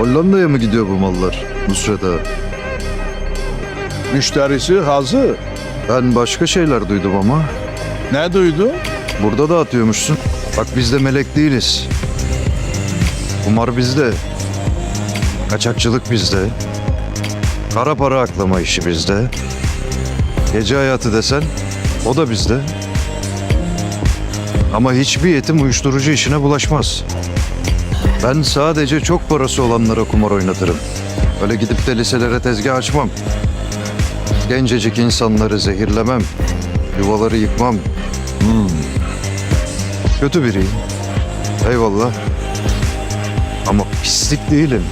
Hollanda'ya mı gidiyor bu mallar Nusret ağa? Müşterisi hazır. Ben başka şeyler duydum ama. Ne duydu? Burada da atıyormuşsun. Bak biz de melek değiliz. Kumar bizde. Kaçakçılık bizde. Kara para aklama işi bizde. Gece hayatı desen o da bizde. Ama hiçbir yetim uyuşturucu işine bulaşmaz. Ben sadece çok parası olanlara kumar oynatırım. Öyle gidip de liselere tezgah açmam. Gencecik insanları zehirlemem. Yuvaları yıkmam. Kötü biriyim. Eyvallah. Ama pislik değilim.